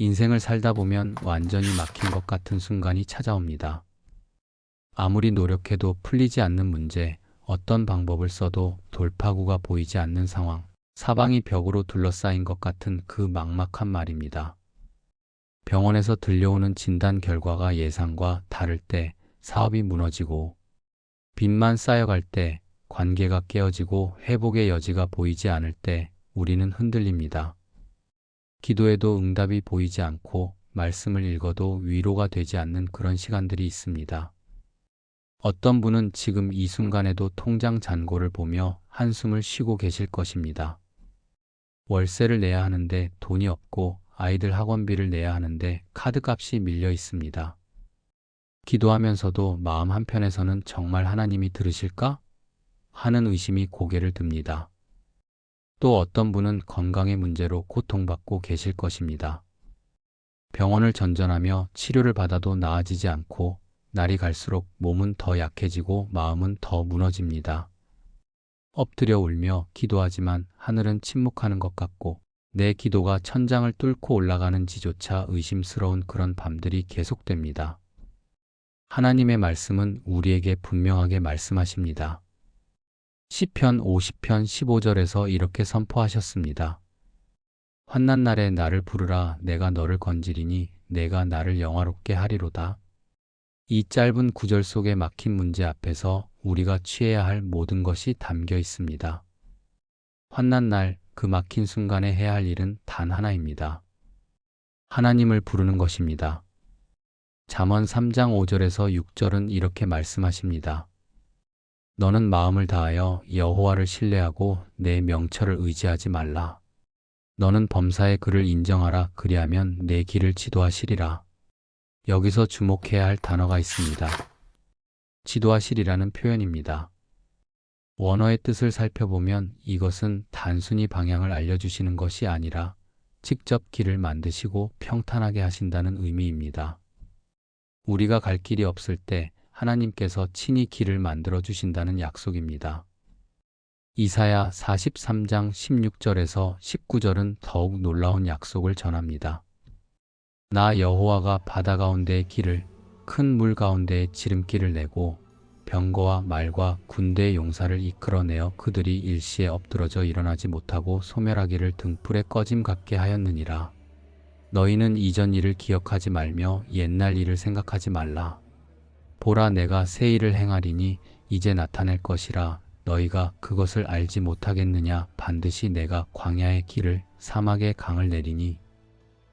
인생을 살다 보면 완전히 막힌 것 같은 순간이 찾아옵니다. 아무리 노력해도 풀리지 않는 문제, 어떤 방법을 써도 돌파구가 보이지 않는 상황, 사방이 벽으로 둘러싸인 것 같은 그 막막한 말입니다. 병원에서 들려오는 진단 결과가 예상과 다를 때 사업이 무너지고 빚만 쌓여갈 때 관계가 깨어지고 회복의 여지가 보이지 않을 때 우리는 흔들립니다. 기도해도 응답이 보이지 않고 말씀을 읽어도 위로가 되지 않는 그런 시간들이 있습니다. 어떤 분은 지금 이 순간에도 통장 잔고를 보며 한숨을 쉬고 계실 것입니다. 월세를 내야 하는데 돈이 없고 아이들 학원비를 내야 하는데 카드값이 밀려 있습니다. 기도하면서도 마음 한편에서는 정말 하나님이 들으실까? 하는 의심이 고개를 듭니다. 또 어떤 분은 건강의 문제로 고통받고 계실 것입니다. 병원을 전전하며 치료를 받아도 나아지지 않고 날이 갈수록 몸은 더 약해지고 마음은 더 무너집니다. 엎드려 울며 기도하지만 하늘은 침묵하는 것 같고 내 기도가 천장을 뚫고 올라가는지조차 의심스러운 그런 밤들이 계속됩니다. 하나님의 말씀은 우리에게 분명하게 말씀하십니다. 시편 50편 15절에서 이렇게 선포하셨습니다. 환난 날에 나를 부르라 내가 너를 건지리니 내가 나를 영화롭게 하리로다. 이 짧은 구절 속에 막힌 문제 앞에서 우리가 취해야 할 모든 것이 담겨 있습니다. 환난 날 그 막힌 순간에 해야 할 일은 단 하나입니다. 하나님을 부르는 것입니다. 잠언 3장 5절에서 6절은 이렇게 말씀하십니다. 너는 마음을 다하여 여호와를 신뢰하고 내 명철을 의지하지 말라. 너는 범사의 그를 인정하라 그리하면 내 길을 지도하시리라. 여기서 주목해야 할 단어가 있습니다. 지도하시리라는 표현입니다. 원어의 뜻을 살펴보면 이것은 단순히 방향을 알려주시는 것이 아니라 직접 길을 만드시고 평탄하게 하신다는 의미입니다. 우리가 갈 길이 없을 때 하나님께서 친히 길을 만들어 주신다는 약속입니다. 이사야 43장 16절에서 19절은 더욱 놀라운 약속을 전합니다. 나 여호와가 바다 가운데의 길을 큰 물 가운데에 지름길을 내고 병거와 말과 군대의 용사를 이끌어내어 그들이 일시에 엎드러져 일어나지 못하고 소멸하기를 등불에 꺼짐 같게 하였느니라. 너희는 이전 일을 기억하지 말며 옛날 일을 생각하지 말라. 보라 내가 새 일을 행하리니 이제 나타낼 것이라 너희가 그것을 알지 못하겠느냐 반드시 내가 광야의 길을 사막의 강을 내리니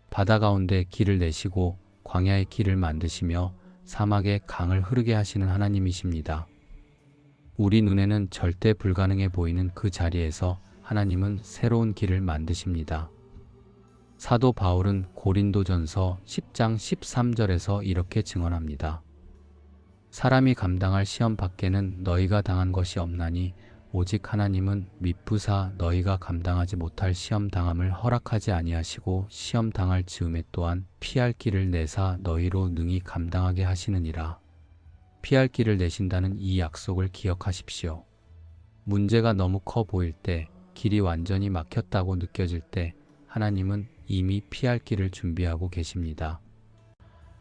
바다 가운데 길을 내시고 광야의 길을 만드시며 사막의 강을 흐르게 하시는 하나님이십니다. 우리 눈에는 절대 불가능해 보이는 그 자리에서 하나님은 새로운 길을 만드십니다. 사도 바울은 고린도전서 10장 13절에서 이렇게 증언합니다. 사람이 감당할 시험 밖에는 너희가 당한 것이 없나니 오직 하나님은 미쁘사 너희가 감당하지 못할 시험 당함을 허락하지 아니하시고 시험 당할 즈음에 또한 피할 길을 내사 너희로 능히 감당하게 하시느니라. 피할 길을 내신다는 이 약속을 기억하십시오. 문제가 너무 커 보일 때, 길이 완전히 막혔다고 느껴질 때 하나님은 이미 피할 길을 준비하고 계십니다.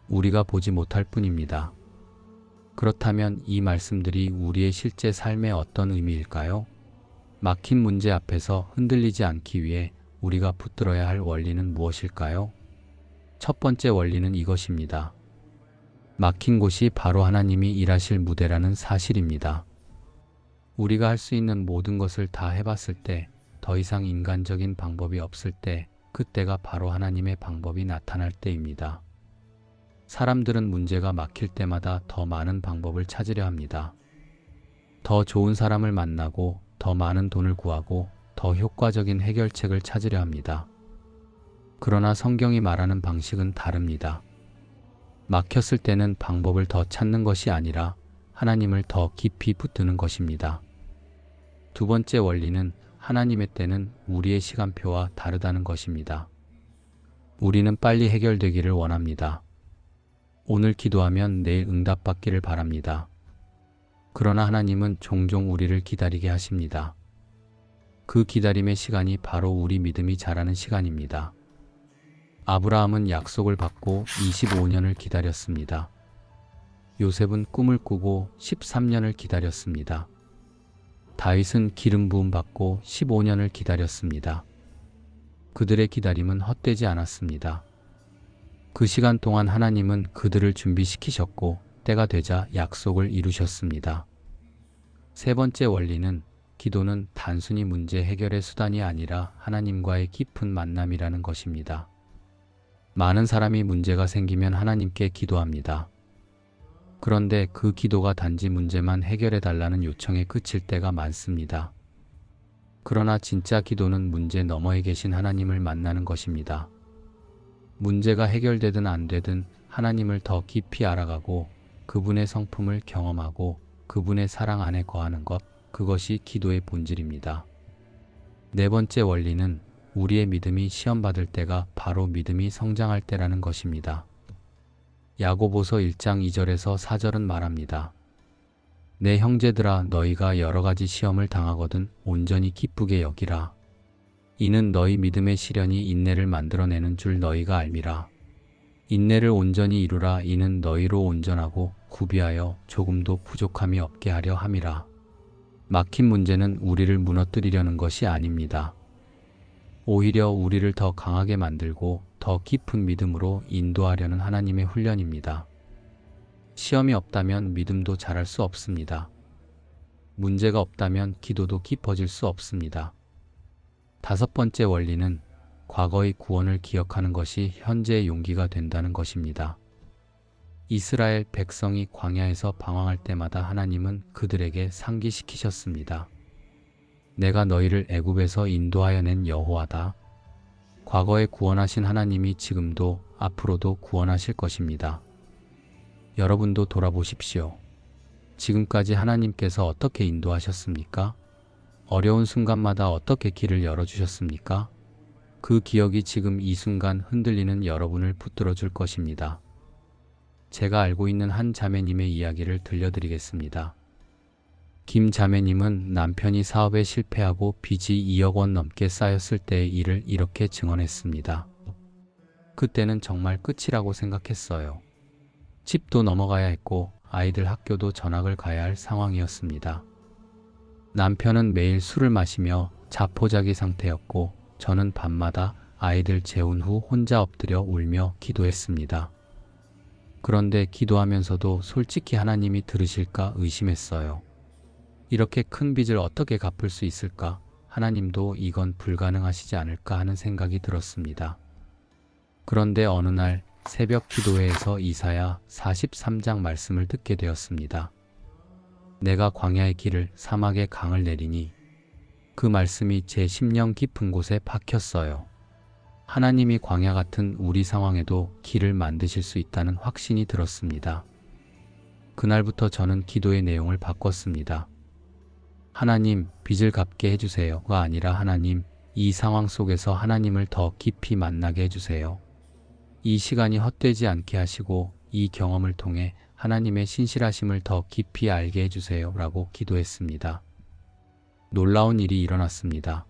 우리가 보지 못할 뿐입니다. 그렇다면 이 말씀들이 우리의 실제 삶에 어떤 의미일까요? 막힌 문제 앞에서 흔들리지 않기 위해 우리가 붙들어야 할 원리는 무엇일까요? 첫 번째 원리는 이것입니다. 막힌 곳이 바로 하나님이 일하실 무대라는 사실입니다. 우리가 할 수 있는 모든 것을 다 해봤을 때, 더 이상 인간적인 방법이 없을 때, 그때가 바로 하나님의 방법이 나타날 때입니다. 사람들은 문제가 막힐 때마다 더 많은 방법을 찾으려 합니다. 더 좋은 사람을 만나고 더 많은 돈을 구하고 더 효과적인 해결책을 찾으려 합니다. 그러나 성경이 말하는 방식은 다릅니다. 막혔을 때는 방법을 더 찾는 것이 아니라 하나님을 더 깊이 붙드는 것입니다. 두 번째 원리는 하나님의 때는 우리의 시간표와 다르다는 것입니다. 우리는 빨리 해결되기를 원합니다. 오늘 기도하면 내일 응답받기를 바랍니다. 그러나 하나님은 종종 우리를 기다리게 하십니다. 그 기다림의 시간이 바로 우리 믿음이 자라는 시간입니다. 아브라함은 약속을 받고 25년을 기다렸습니다. 요셉은 꿈을 꾸고 13년을 기다렸습니다. 다윗은 기름 부음 받고 15년을 기다렸습니다. 그들의 기다림은 헛되지 않았습니다. 그 시간 동안 하나님은 그들을 준비시키셨고 때가 되자 약속을 이루셨습니다. 세 번째 원리는 기도는 단순히 문제 해결의 수단이 아니라 하나님과의 깊은 만남이라는 것입니다. 많은 사람이 문제가 생기면 하나님께 기도합니다. 그런데 그 기도가 단지 문제만 해결해 달라는 요청에 그칠 때가 많습니다. 그러나 진짜 기도는 문제 너머에 계신 하나님을 만나는 것입니다. 문제가 해결되든 안 되든 하나님을 더 깊이 알아가고 그분의 성품을 경험하고 그분의 사랑 안에 거하는 것, 그것이 기도의 본질입니다. 네 번째 원리는 우리의 믿음이 시험받을 때가 바로 믿음이 성장할 때라는 것입니다. 야고보서 1장 2절에서 4절은 말합니다. 내 형제들아 너희가 여러 가지 시험을 당하거든 온전히 기쁘게 여기라. 이는 너희 믿음의 시련이 인내를 만들어내는 줄 너희가 알미라. 인내를 온전히 이루라 이는 너희로 온전하고 구비하여 조금도 부족함이 없게 하려 함이라. 막힌 문제는 우리를 무너뜨리려는 것이 아닙니다. 오히려 우리를 더 강하게 만들고 더 깊은 믿음으로 인도하려는 하나님의 훈련입니다. 시험이 없다면 믿음도 자랄 수 없습니다. 문제가 없다면 기도도 깊어질 수 없습니다. 다섯 번째 원리는 과거의 구원을 기억하는 것이 현재의 용기가 된다는 것입니다. 이스라엘 백성이 광야에서 방황할 때마다 하나님은 그들에게 상기시키셨습니다. 내가 너희를 애굽에서 인도하여 낸 여호와다. 과거에 구원하신 하나님이 지금도 앞으로도 구원하실 것입니다. 여러분도 돌아보십시오. 지금까지 하나님께서 어떻게 인도하셨습니까? 어려운 순간마다 어떻게 길을 열어주셨습니까? 그 기억이 지금 이 순간 흔들리는 여러분을 붙들어 줄 것입니다. 제가 알고 있는 한 자매님의 이야기를 들려드리겠습니다. 김 자매님은 남편이 사업에 실패하고 빚이 2억 원 넘게 쌓였을 때의 일을 이렇게 증언했습니다. 그때는 정말 끝이라고 생각했어요. 집도 넘어가야 했고 아이들 학교도 전학을 가야 할 상황이었습니다. 남편은 매일 술을 마시며 자포자기 상태였고 저는 밤마다 아이들 재운 후 혼자 엎드려 울며 기도했습니다. 그런데 기도하면서도 솔직히 하나님이 들으실까 의심했어요. 이렇게 큰 빚을 어떻게 갚을 수 있을까? 하나님도 이건 불가능하시지 않을까 하는 생각이 들었습니다. 그런데 어느 날 새벽 기도회에서 이사야 43장 말씀을 듣게 되었습니다. 내가 광야의 길을 사막의 강을 내리니 그 말씀이 제 심령 깊은 곳에 박혔어요. 하나님이 광야 같은 우리 상황에도 길을 만드실 수 있다는 확신이 들었습니다. 그날부터 저는 기도의 내용을 바꿨습니다. 하나님, 빚을 갚게 해주세요가 아니라 하나님, 이 상황 속에서 하나님을 더 깊이 만나게 해주세요. 이 시간이 헛되지 않게 하시고 이 경험을 통해 하나님의 신실하심을 더 깊이 알게 해주세요. 라고 기도했습니다. 놀라운 일이 일어났습니다.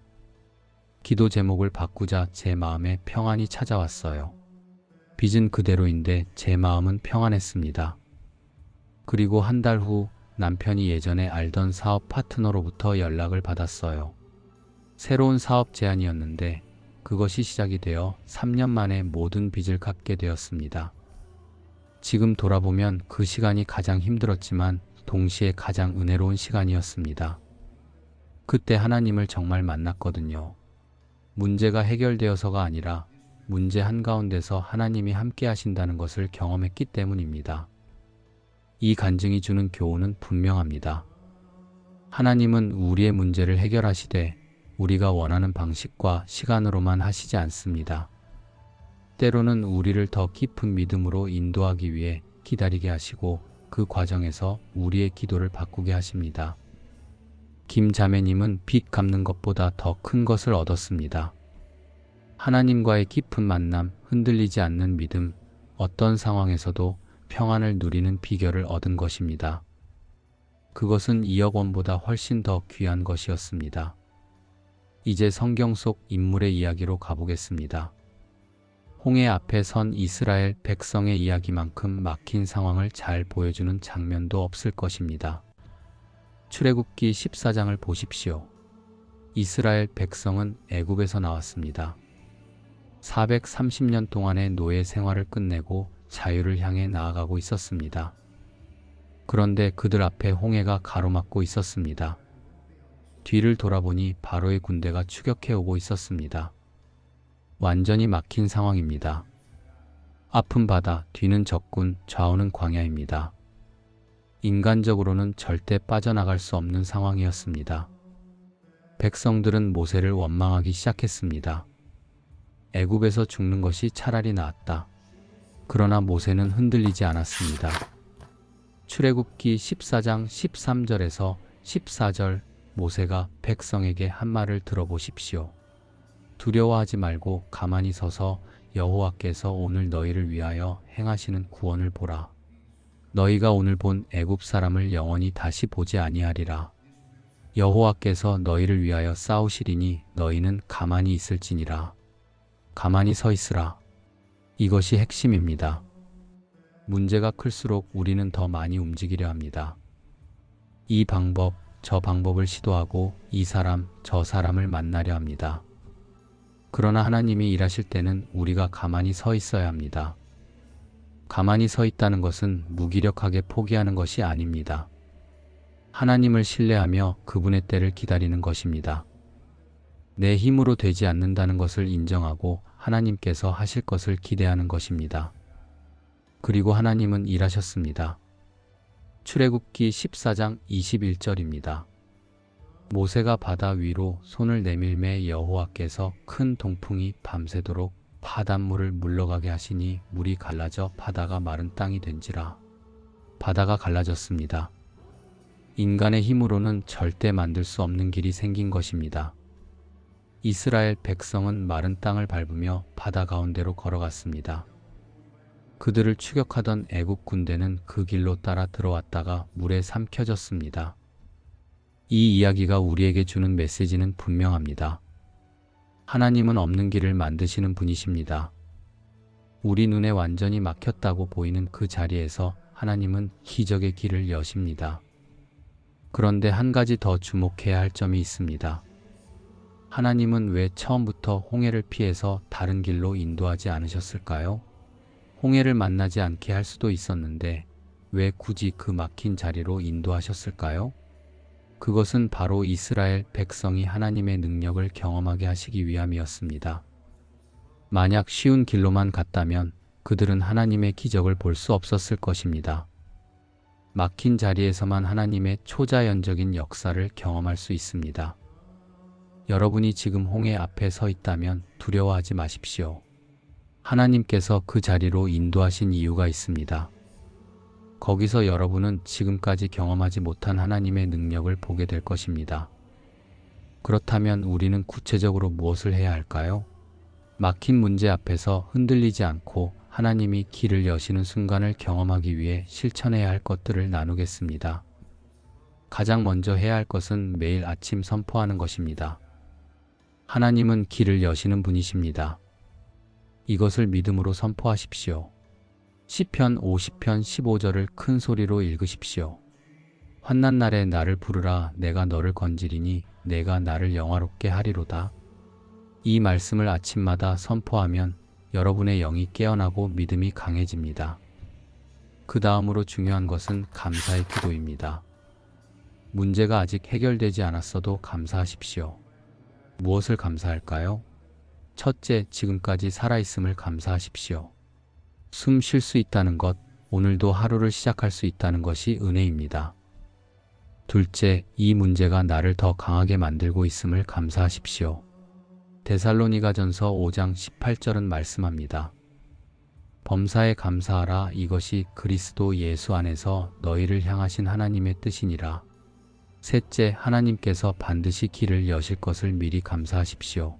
기도 제목을 바꾸자 제 마음에 평안이 찾아왔어요. 빚은 그대로인데 제 마음은 평안했습니다. 그리고 한 달 후 남편이 예전에 알던 사업 파트너로부터 연락을 받았어요. 새로운 사업 제안이었는데 그것이 시작이 되어 3년 만에 모든 빚을 갚게 되었습니다. 지금 돌아보면 그 시간이 가장 힘들었지만 동시에 가장 은혜로운 시간이었습니다. 그때 하나님을 정말 만났거든요. 문제가 해결되어서가 아니라 문제 한가운데서 하나님이 함께 하신다는 것을 경험했기 때문입니다. 이 간증이 주는 교훈은 분명합니다. 하나님은 우리의 문제를 해결하시되 우리가 원하는 방식과 시간으로만 하시지 않습니다. 때로는 우리를 더 깊은 믿음으로 인도하기 위해 기다리게 하시고 그 과정에서 우리의 기도를 바꾸게 하십니다. 김 자매님은 빚 갚는 것보다 더 큰 것을 얻었습니다. 하나님과의 깊은 만남, 흔들리지 않는 믿음, 어떤 상황에서도 평안을 누리는 비결을 얻은 것입니다. 그것은 2억 원보다 훨씬 더 귀한 것이었습니다. 이제 성경 속 인물의 이야기로 가보겠습니다. 홍해 앞에 선 이스라엘 백성의 이야기만큼 막힌 상황을 잘 보여주는 장면도 없을 것입니다. 출애굽기 14장을 보십시오. 이스라엘 백성은 애굽에서 나왔습니다. 430년 동안의 노예 생활을 끝내고 자유를 향해 나아가고 있었습니다. 그런데 그들 앞에 홍해가 가로막고 있었습니다. 뒤를 돌아보니 바로의 군대가 추격해 오고 있었습니다. 완전히 막힌 상황입니다. 앞은 바다, 뒤는 적군, 좌우는 광야입니다. 인간적으로는 절대 빠져나갈 수 없는 상황이었습니다. 백성들은 모세를 원망하기 시작했습니다. 애굽에서 죽는 것이 차라리 나았다. 그러나 모세는 흔들리지 않았습니다. 출애굽기 14장 13절에서 14절 모세가 백성에게 한 말을 들어보십시오. 두려워하지 말고 가만히 서서 여호와께서 오늘 너희를 위하여 행하시는 구원을 보라. 너희가 오늘 본 애굽 사람을 영원히 다시 보지 아니하리라. 여호와께서 너희를 위하여 싸우시리니 너희는 가만히 있을지니라. 가만히 서 있으라. 이것이 핵심입니다. 문제가 클수록 우리는 더 많이 움직이려 합니다. 이 방법, 저 방법을 시도하고 이 사람, 저 사람을 만나려 합니다. 그러나 하나님이 일하실 때는 우리가 가만히 서 있어야 합니다. 가만히 서 있다는 것은 무기력하게 포기하는 것이 아닙니다. 하나님을 신뢰하며 그분의 때를 기다리는 것입니다. 내 힘으로 되지 않는다는 것을 인정하고 하나님께서 하실 것을 기대하는 것입니다. 그리고 하나님은 일하셨습니다. 출애굽기 14장 21절입니다. 모세가 바다 위로 손을 내밀매 여호와께서 큰 동풍이 밤새도록 바닷물을 물러가게 하시니 물이 갈라져 바다가 마른 땅이 된지라. 바다가 갈라졌습니다. 인간의 힘으로는 절대 만들 수 없는 길이 생긴 것입니다. 이스라엘 백성은 마른 땅을 밟으며 바다 가운데로 걸어갔습니다. 그들을 추격하던 애국 군대는 그 길로 따라 들어왔다가 물에 삼켜졌습니다. 이 이야기가 우리에게 주는 메시지는 분명합니다. 하나님은 없는 길을 만드시는 분이십니다. 우리 눈에 완전히 막혔다고 보이는 그 자리에서 하나님은 기적의 길을 여십니다. 그런데 한 가지 더 주목해야 할 점이 있습니다. 하나님은 왜 처음부터 홍해를 피해서 다른 길로 인도하지 않으셨을까요? 홍해를 만나지 않게 할 수도 있었는데 왜 굳이 그 막힌 자리로 인도하셨을까요? 그것은 바로 이스라엘 백성이 하나님의 능력을 경험하게 하시기 위함이었습니다. 만약 쉬운 길로만 갔다면 그들은 하나님의 기적을 볼 수 없었을 것입니다. 막힌 자리에서만 하나님의 초자연적인 역사를 경험할 수 있습니다. 여러분이 지금 홍해 앞에 서 있다면 두려워하지 마십시오. 하나님께서 그 자리로 인도하신 이유가 있습니다. 거기서 여러분은 지금까지 경험하지 못한 하나님의 능력을 보게 될 것입니다. 그렇다면 우리는 구체적으로 무엇을 해야 할까요? 막힌 문제 앞에서 흔들리지 않고 하나님이 길을 여시는 순간을 경험하기 위해 실천해야 할 것들을 나누겠습니다. 가장 먼저 해야 할 것은 매일 아침 선포하는 것입니다. 하나님은 길을 여시는 분이십니다. 이것을 믿음으로 선포하십시오. 시편 50편 15절을 큰 소리로 읽으십시오. 환난 날에 나를 부르라 내가 너를 건지리니 내가 나를 영화롭게 하리로다. 이 말씀을 아침마다 선포하면 여러분의 영이 깨어나고 믿음이 강해집니다. 그 다음으로 중요한 것은 감사의 기도입니다. 문제가 아직 해결되지 않았어도 감사하십시오. 무엇을 감사할까요? 첫째, 지금까지 살아있음을 감사하십시오. 숨 쉴 수 있다는 것, 오늘도 하루를 시작할 수 있다는 것이 은혜입니다. 둘째, 이 문제가 나를 더 강하게 만들고 있음을 감사하십시오. 데살로니가 전서 5장 18절은 말씀합니다. 범사에 감사하라 이것이 그리스도 예수 안에서 너희를 향하신 하나님의 뜻이니라. 셋째, 하나님께서 반드시 길을 여실 것을 미리 감사하십시오.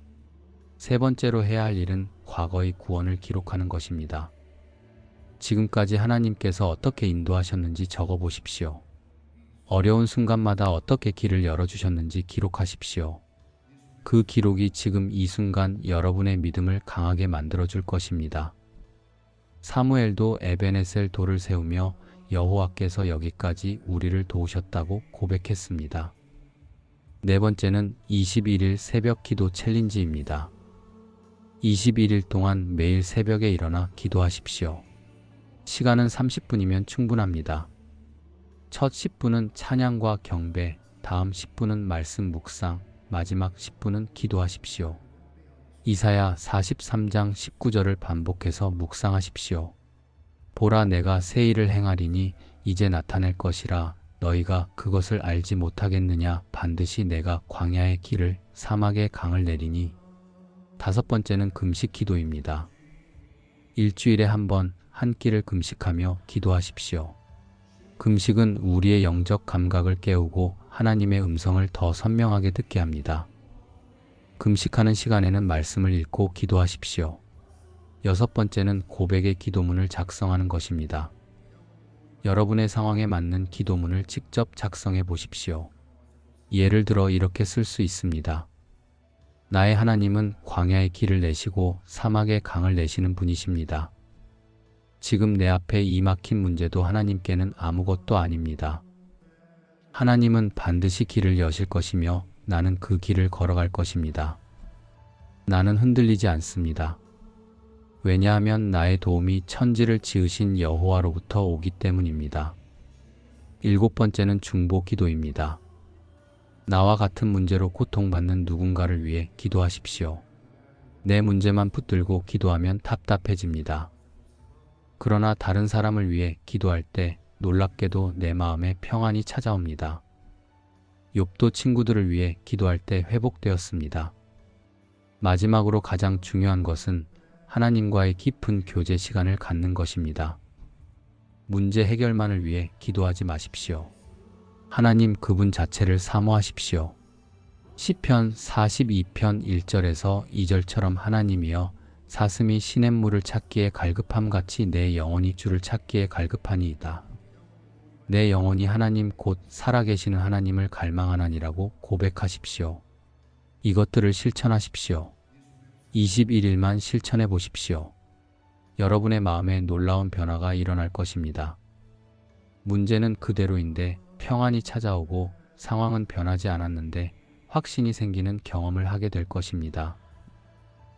세 번째로 해야 할 일은 과거의 구원을 기록하는 것입니다. 지금까지 하나님께서 어떻게 인도하셨는지 적어 보십시오. 어려운 순간마다 어떻게 길을 열어주셨는지 기록하십시오. 그 기록이 지금 이 순간 여러분의 믿음을 강하게 만들어 줄 것입니다. 사무엘도 에베네셀 돌을 세우며 여호와께서 여기까지 우리를 도우셨다고 고백했습니다. 네 번째는 21일 새벽 기도 챌린지입니다. 21일 동안 매일 새벽에 일어나 기도하십시오. 시간은 30분이면 충분합니다. 첫 10분은 찬양과 경배, 다음 10분은 말씀 묵상, 마지막 10분은 기도하십시오. 이사야 43장 19절을 반복해서 묵상하십시오. 보라 내가 새 일을 행하리니 이제 나타낼 것이라 너희가 그것을 알지 못하겠느냐 반드시 내가 광야의 길을 사막의 강을 내리니 다섯 번째는 금식 기도입니다. 일주일에 한 번 한 끼를 금식하며 기도하십시오. 금식은 우리의 영적 감각을 깨우고 하나님의 음성을 더 선명하게 듣게 합니다. 금식하는 시간에는 말씀을 읽고 기도하십시오. 여섯 번째는 고백의 기도문을 작성하는 것입니다. 여러분의 상황에 맞는 기도문을 직접 작성해 보십시오. 예를 들어 이렇게 쓸 수 있습니다. 나의 하나님은 광야의 길을 내시고 사막의 강을 내시는 분이십니다. 지금 내 앞에 이 막힌 문제도 하나님께는 아무것도 아닙니다. 하나님은 반드시 길을 여실 것이며 나는 그 길을 걸어갈 것입니다. 나는 흔들리지 않습니다. 왜냐하면 나의 도움이 천지를 지으신 여호와로부터 오기 때문입니다. 일곱 번째는 중보 기도입니다. 나와 같은 문제로 고통받는 누군가를 위해 기도하십시오. 내 문제만 붙들고 기도하면 답답해집니다. 그러나 다른 사람을 위해 기도할 때 놀랍게도 내 마음에 평안이 찾아옵니다. 욥도 친구들을 위해 기도할 때 회복되었습니다. 마지막으로 가장 중요한 것은 하나님과의 깊은 교제 시간을 갖는 것입니다. 문제 해결만을 위해 기도하지 마십시오. 하나님 그분 자체를 사모하십시오. 시편 42편 1절에서 2절처럼 하나님이여 사슴이 시냇물을 찾기에 갈급함 같이 내 영혼이 주를 찾기에 갈급하니이다. 내 영혼이 하나님 곧 살아계시는 하나님을 갈망하나니라고 고백하십시오. 이것들을 실천하십시오. 21일만 실천해 보십시오. 여러분의 마음에 놀라운 변화가 일어날 것입니다. 문제는 그대로인데 평안이 찾아오고 상황은 변하지 않았는데 확신이 생기는 경험을 하게 될 것입니다.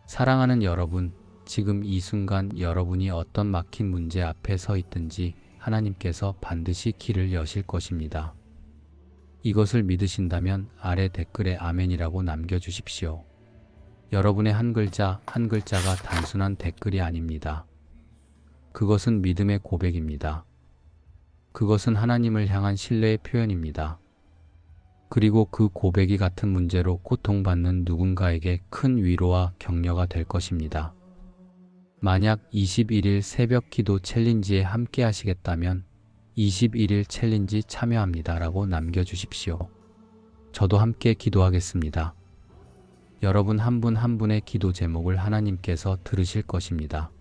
사랑하는 여러분, 지금 이 순간 여러분이 어떤 막힌 문제 앞에 서 있든지 하나님께서 반드시 길을 여실 것입니다. 이것을 믿으신다면 아래 댓글에 아멘이라고 남겨주십시오. 여러분의 한 글자, 한 글자가 단순한 댓글이 아닙니다. 그것은 믿음의 고백입니다. 그것은 하나님을 향한 신뢰의 표현입니다. 그리고 그 고백이 같은 문제로 고통받는 누군가에게 큰 위로와 격려가 될 것입니다. 만약 21일 새벽 기도 챌린지에 함께 하시겠다면 21일 챌린지 참여합니다 라고 남겨주십시오. 저도 함께 기도하겠습니다. 여러분 한 분한 분의 기도 제목을 하나님께서 들으실 것입니다.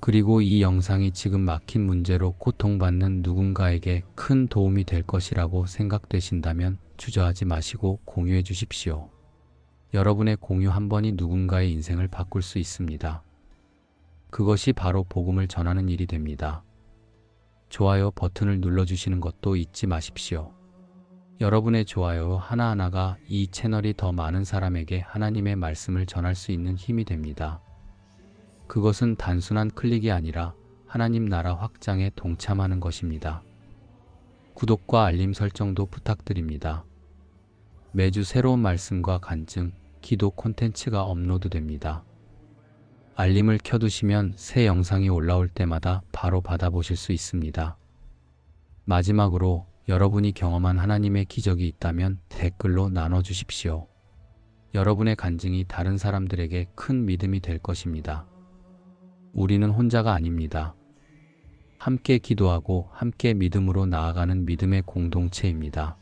그리고 이 영상이 지금 막힌 문제로 고통받는 누군가에게 큰 도움이 될 것이라고 생각되신다면 주저하지 마시고 공유해 주십시오. 여러분의 공유 한 번이 누군가의 인생을 바꿀 수 있습니다. 그것이 바로 복음을 전하는 일이 됩니다. 좋아요 버튼을 눌러주시는 것도 잊지 마십시오. 여러분의 좋아요 하나하나가 이 채널이 더 많은 사람에게 하나님의 말씀을 전할 수 있는 힘이 됩니다. 그것은 단순한 클릭이 아니라 하나님 나라 확장에 동참하는 것입니다. 구독과 알림 설정도 부탁드립니다. 매주 새로운 말씀과 간증, 기도 콘텐츠가 업로드됩니다. 알림을 켜두시면 새 영상이 올라올 때마다 바로 받아보실 수 있습니다. 마지막으로 여러분이 경험한 하나님의 기적이 있다면 댓글로 나눠주십시오. 여러분의 간증이 다른 사람들에게 큰 믿음이 될 것입니다. 우리는 혼자가 아닙니다. 함께 기도하고 함께 믿음으로 나아가는 믿음의 공동체입니다.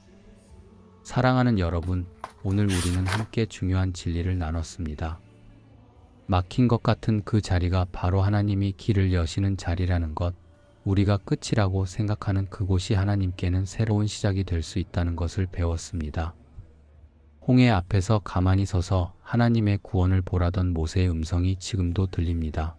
사랑하는 여러분, 오늘 우리는 함께 중요한 진리를 나눴습니다. 막힌 것 같은 그 자리가 바로 하나님이 길을 여시는 자리라는 것, 우리가 끝이라고 생각하는 그곳이 하나님께는 새로운 시작이 될 수 있다는 것을 배웠습니다. 홍해 앞에서 가만히 서서 하나님의 구원을 보라던 모세의 음성이 지금도 들립니다.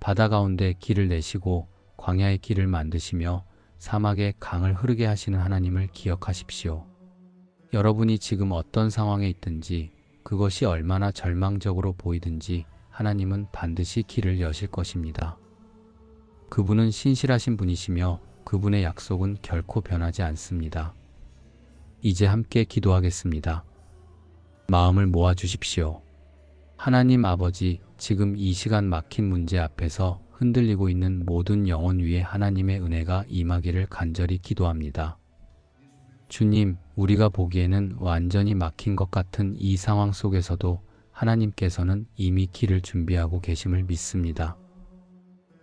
바다 가운데 길을 내시고 광야의 길을 만드시며 사막에 강을 흐르게 하시는 하나님을 기억하십시오. 여러분이 지금 어떤 상황에 있든지 그것이 얼마나 절망적으로 보이든지 하나님은 반드시 길을 여실 것입니다. 그분은 신실하신 분이시며 그분의 약속은 결코 변하지 않습니다. 이제 함께 기도하겠습니다. 마음을 모아 주십시오. 하나님 아버지, 지금 이 시간 막힌 문제 앞에서 흔들리고 있는 모든 영혼 위에 하나님의 은혜가 임하기를 간절히 기도합니다. 주님, 우리가 보기에는 완전히 막힌 것 같은 이 상황 속에서도 하나님께서는 이미 길을 준비하고 계심을 믿습니다.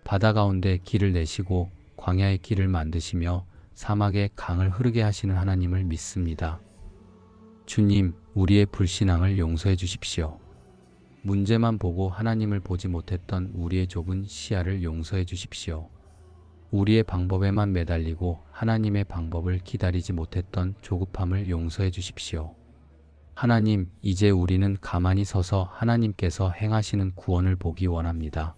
바다 가운데 길을 내시고 광야의 길을 만드시며 사막에 강을 흐르게 하시는 하나님을 믿습니다. 주님, 우리의 불신앙을 용서해 주십시오. 문제만 보고 하나님을 보지 못했던 우리의 좁은 시야를 용서해 주십시오. 우리의 방법에만 매달리고 하나님의 방법을 기다리지 못했던 조급함을 용서해 주십시오. 하나님, 이제 우리는 가만히 서서 하나님께서 행하시는 구원을 보기 원합니다.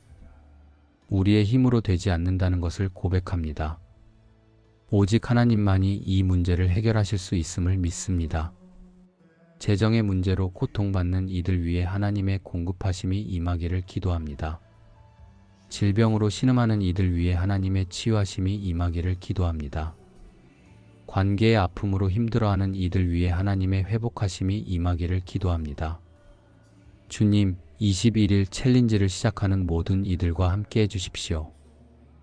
우리의 힘으로 되지 않는다는 것을 고백합니다. 오직 하나님만이 이 문제를 해결하실 수 있음을 믿습니다. 재정의 문제로 고통받는 이들 위해 하나님의 공급하심이 임하기를 기도합니다. 질병으로 신음하는 이들 위해 하나님의 치유하심이 임하기를 기도합니다. 관계의 아픔으로 힘들어하는 이들 위해 하나님의 회복하심이 임하기를 기도합니다. 주님, 21일 챌린지를 시작하는 모든 이들과 함께 해주십시오.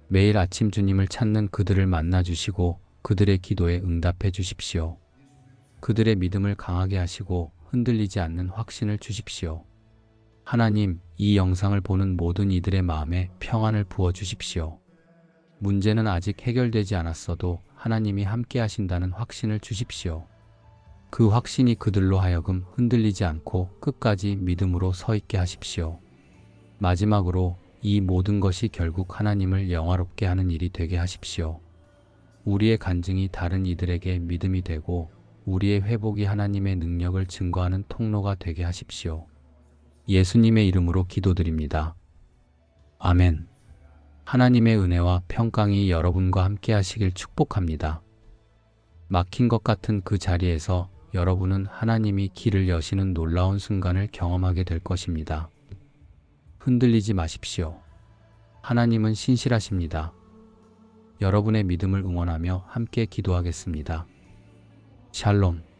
매일 아침 주님을 찾는 그들을 만나 주시고 그들의 기도에 응답해 주십시오. 그들의 믿음을 강하게 하시고 흔들리지 않는 확신을 주십시오. 하나님, 이 영상을 보는 모든 이들의 마음에 평안을 부어 주십시오. 문제는 아직 해결되지 않았어도 하나님이 함께 하신다는 확신을 주십시오. 그 확신이 그들로 하여금 흔들리지 않고 끝까지 믿음으로 서 있게 하십시오. 마지막으로 이 모든 것이 결국 하나님을 영화롭게 하는 일이 되게 하십시오. 우리의 간증이 다른 이들에게 믿음이 되고 우리의 회복이 하나님의 능력을 증거하는 통로가 되게 하십시오. 예수님의 이름으로 기도드립니다. 아멘. 하나님의 은혜와 평강이 여러분과 함께 하시길 축복합니다. 막힌 것 같은 그 자리에서 여러분은 하나님이 길을 여시는 놀라운 순간을 경험하게 될 것입니다. 흔들리지 마십시오. 하나님은 신실하십니다. 여러분의 믿음을 응원하며 함께 기도하겠습니다. 샬롬.